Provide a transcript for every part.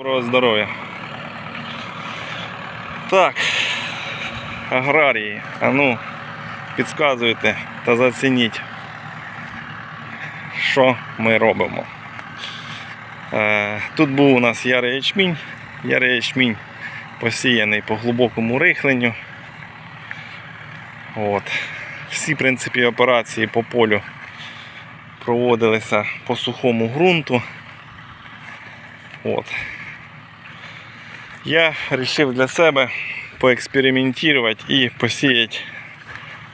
Доброго здоров'я. Так, аграрії, а ну, підказуйте та зацініть, що ми робимо. Е, Тут був у нас ярий ячмінь. Ярий ячмінь посіяний по глибокому рихленню. От. Всі в принципі, операції по полю проводилися по сухому ґрунту. От. Я вирішив для себе поекспериментувати і посіяти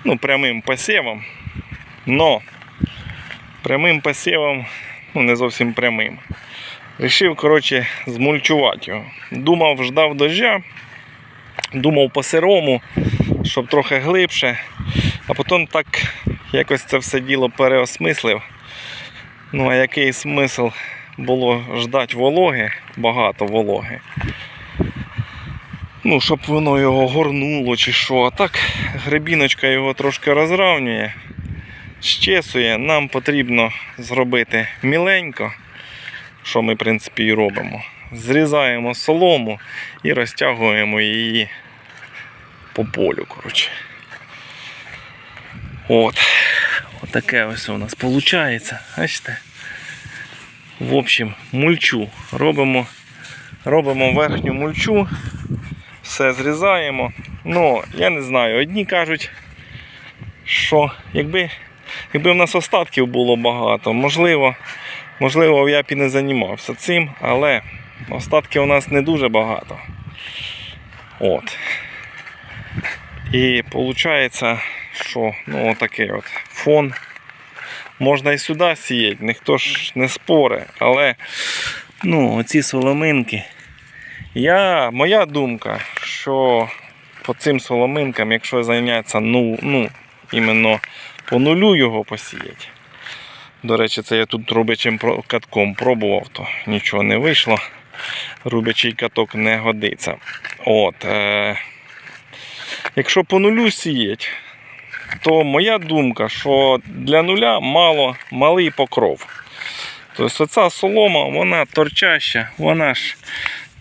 ну, прямим посівом. Но прямим посівом, ну не зовсім прямим. Рішив, коротше, змульчувати його. Думав, ждав дождя, думав по сирому, щоб трохи глибше, а потім так якось це все діло переосмислив. Ну, а який смисл було ждати вологи, багато вологи. Ну, щоб воно його горнуло чи що. А так грибіночка його трошки розравнює, щесує. Нам потрібно зробити міленько, що ми, в принципі, і робимо. Зрізаємо солому і розтягуємо її по полю. коротше. От. Отаке ось у нас виходить. Бачите? В общем, мульчу. Робимо, робимо верхню мульчу, все зрізаємо. Ну, я не знаю, одні кажуть, що якби, якби в нас остатків було багато, можливо, можливо, я б і не займався цим, але остатків у нас не дуже багато. От. І виходить, що ну, отакий от фон. Можна і сюди сіяти, ніхто ж не спорить, але ну, оці соломинки. Я, моя думка, що по цим соломинкам, якщо зайнятися ну, ну, іменно по нулю його посіяти. До речі, це я тут рубячим про- катком пробував, то нічого не вийшло. Рубячий каток не годиться. От, е, якщо по нулю сіять, то моя думка, що для нуля мало малий покров. Тобто оця солома, вона торчаща, вона ж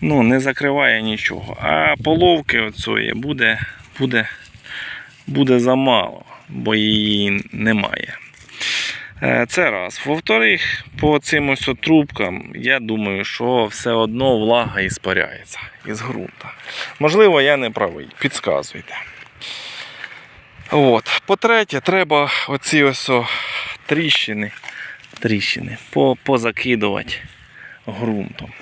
ну, не закриває нічого. А половки оцієї буде, буде, буде замало, бо її немає. Е, Це раз. Во-вторых, по цим ось трубкам, я думаю, що все одно влага іспаряється із ґрунта. Можливо, я не правий. Підказуйте. От. По-третє, треба оці ось тріщини, тріщини позакидувати ґрунтом.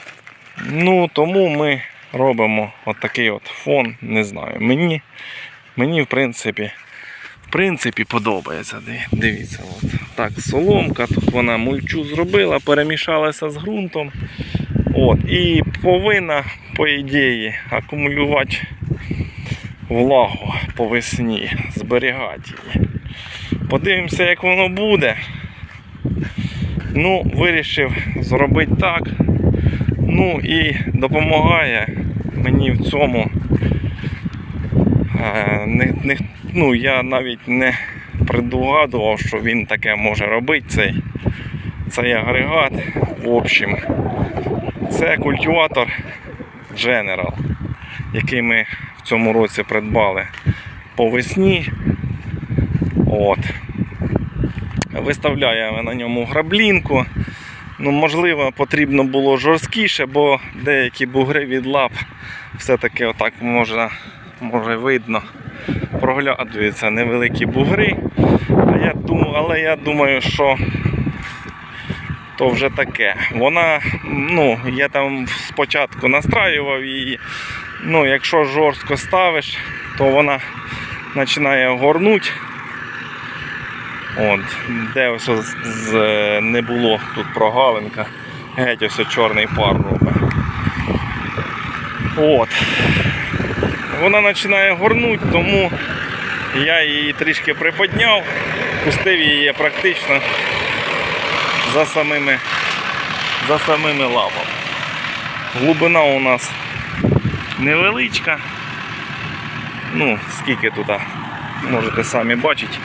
Ну, тому ми робимо отакий от фон, не знаю. Мені, мені в принципі, в принципі подобається. Дивіться, от. так, соломка, тут вона мульчу зробила, перемішалася з ґрунтом. От, і повинна, по ідеї, акумулювати влагу по весні, зберігати її. Подивимося, як воно буде. Ну, вирішив зробити так. Ну і допомагає мені в цьому. Е, Не, не, ну, я навіть не предугадував, що він таке може робити цей, цей агрегат. В общем, це культиватор General, який ми в цьому році придбали по весні. От. Виставляємо на ньому граблінку. Ну, можливо, потрібно було жорсткіше, бо деякі бугри від лап все-таки отак можна, може видно. Проглядуються невеликі бугри. А я думаю, але я думаю, що то вже таке. Вона, ну, я там спочатку настраював її. Ну, якщо жорстко ставиш, то вона починає горнути. От, де ось з, не було тут прогалинка, геть ось чорний пар робить. От. Вона починає горнути, тому я її трішки приподняв, пустив її практично за самими, за самими лапами. Глибина у нас невеличка. Ну, скільки тут, можете самі бачити.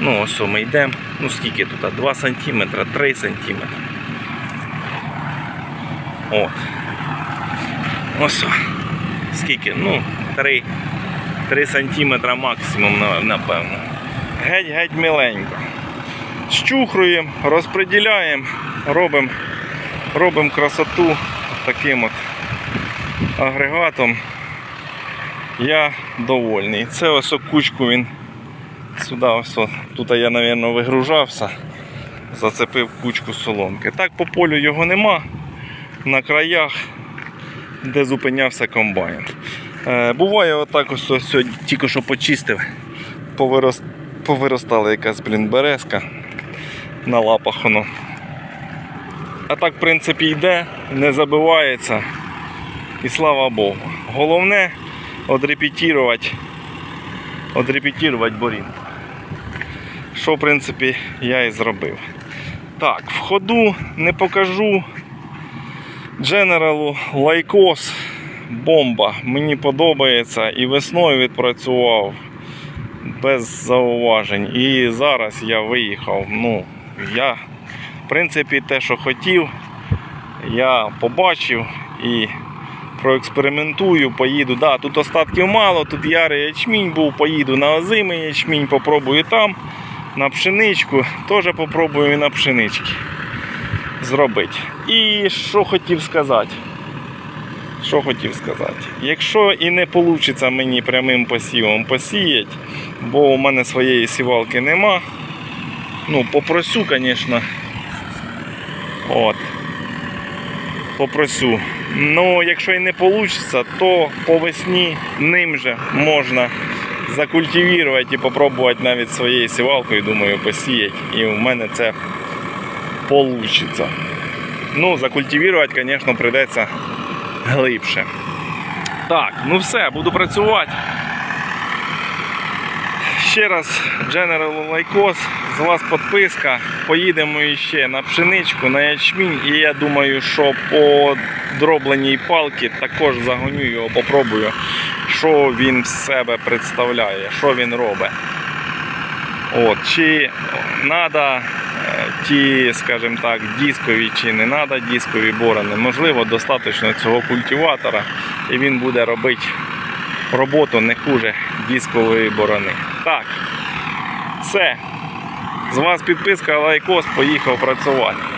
Ну, ось ми йдемо. Ну скільки тут? 2 см, 3 см. От. Ось. Скільки? Ну, 3, 3 сантиметра максимум, напевно. Геть-геть миленько. Щухруємо, розподіляємо, робимо робимо красоту таким от агрегатом. Я довольний. Це ось кучку він сюди ось. Тут я, мабуть, вигружався, зацепив кучку соломки. Так по полю його нема. На краях, де зупинявся комбайн. Е, буває отак ось, ось тільки що почистив. Повирос... Повиростала якась, блін, березка на лапах воно. А так, в принципі, йде, не забивається. І слава Богу. Головне одрепетірувати, одрепетірувати борін. Що, в принципі, я і зробив. Так, в ходу не покажу. Дженералу лайкос бомба. Мені подобається і весною відпрацював без зауважень. І зараз я виїхав. Ну, я, в принципі, те, що хотів, я побачив і проекспериментую, поїду. Да, тут остатків мало, тут ярий ячмінь був, поїду на озимий ячмінь, попробую там, на пшеничку, теж попробую на пшенички зробити. І що хотів сказати? Що хотів сказати? Якщо і не вийде мені прямим посівом посіяти, бо у мене своєї сівалки нема. Ну, попросю, звісно. От. Попросю. Ну, якщо і не вийде, то по весні ним же можна закультивувати і попробувати навіть своєю сівалкою, думаю, посіяти. І у мене це вийде. Ну, закультивувати, звісно, прийдеться глибше. Так, ну все, буду працювати. Ще раз General Лайкос, з вас підписка. Поїдемо ще на пшеничку, на ячмінь. І я думаю, що по дробленій палці також загоню його, попробую, що він з себе представляє, що він робить. От, чи треба ті, скажімо так, дискові чи не треба дискові борони. Можливо, достатньо цього культиватора і він буде робити роботу не хуже дискової борони. Так, все. З вас підписка, лайкос, поїхав працювати.